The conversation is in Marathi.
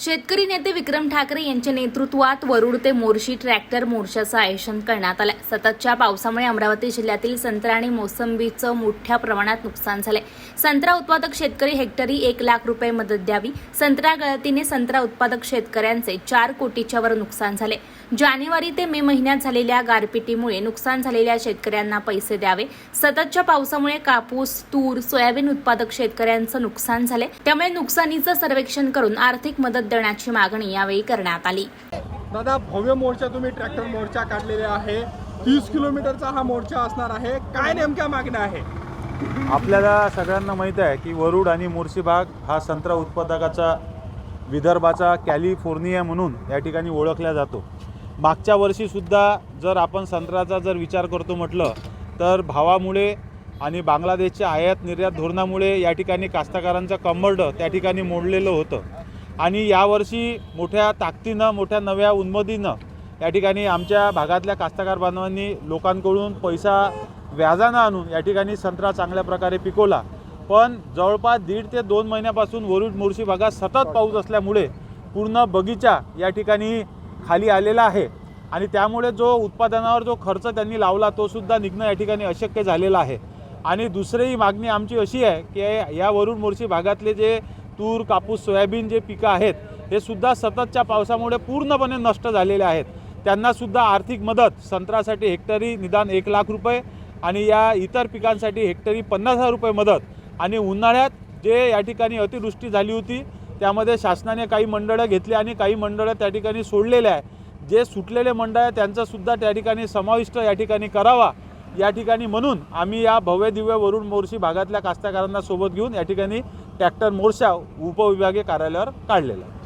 शेतकरी नेते विक्रम ठाकरे यांच्या नेतृत्वात वरुड ते मोर्शी ट्रॅक्टर मोर्चाचं आयोजन करण्यात आलं सततच्या पावसामुळे अमरावती जिल्ह्यातील संत्रा आणि मोसंबीचं मोठ्या प्रमाणात नुकसान झाले संत्रा उत्पादक शेतकरी हेक्टरी एक लाख रुपये मदत द्यावी. संत्रा गळतीने संत्रा उत्पादक शेतकऱ्यांचे चार कोटीच्या वर नुकसान झाले जानेवारी ते मे महिन्यात झालेल्या गारपिटीमुळे नुकसान झालेल्या शेतकऱ्यांना पैसे द्यावे. सततच्या पावसामुळे कापूस तूर सोयाबीन उत्पादक शेतकऱ्यांचं नुकसान झाले त्यामुळे नुकसानीचं सर्वेक्षण करून आर्थिक मदत देण्याची मागणी यावेळी करण्यात आली. दादा भव्य मोर्चा तुम्ही ट्रॅक्टर मोर्चा काढलेले आहे. तीस किलोमीटरचा हा मोर्चा असणार आहे. काय नेमक्या मागण्या आहे आपल्याला सगळ्यांना माहीत आहे की वरुड आणि मोर्शी भाग हा संत्रा उत्पादकाचा विदर्भाचा कॅलिफोर्निया म्हणून या ठिकाणी ओळखला जातो. मागच्या वर्षीसुद्धा जर आपण संत्र्याचा जर विचार करतो म्हटलं तर भावामुळे आणि बांगलादेशच्या आयात निर्यात धोरणामुळे या ठिकाणी कास्तकारांचं कंबरडं त्या ठिकाणी मोडलेलं होतं. आणि यावर्षी मोठ्या ताकदीनं मोठ्या नव्या उन्मदीनं या ठिकाणी आमच्या भागातल्या कास्तकार बांधवांनी लोकांकडून पैसा व्याजानं आणून या ठिकाणी संत्रा चांगल्या प्रकारे पिकवला. पण जवळपास दीड ते दोन महिन्यापासून वरुड मोर्शी भागात सतत पाऊस असल्यामुळे पूर्ण बगीचा या ठिकाणी खाली आलेला आहे. आणि त्यामुळे जो उत्पादनावर जो खर्च त्यांनी लावला तो सुद्धा निघणं या ठिकाणी अशक्य झालेलं आहे. आणि दुसरीही मागणी आमची अशी आहे की या वरुड मोर्शी भागातले जे तूर कापूस सोयाबीन जे पिकं आहेत हे सुद्धा सततच्या पावसामुळे पूर्णपणे नष्ट झालेले आहेत. त्यांनासुद्धा आर्थिक मदत संत्र्यासाठी हेक्टरी निदान एक लाख रुपये आणि या इतर पिकांसाठी हेक्टरी पन्नास हजार रुपये मदत. आणि उन्हाळ्यात जे या ठिकाणी अतिवृष्टी झाली होती त्यामध्ये शासनाने काही मंडळं घेतली आणि काही मंडळं त्या ठिकाणी सोडलेले आहे जे सुटलेले मंडळ आहे त्यांचासुद्धा त्या ठिकाणी समाविष्ट या ठिकाणी करावा या ठिकाणी म्हणून आम्ही या भव्य दिव्य वरुण मोर्शी भागातल्या कास्तकारांना सोबत घेऊन या ठिकाणी ट्रॅक्टर मोर्चा उपविभागीय कार्यालयावर काढलेला आहे.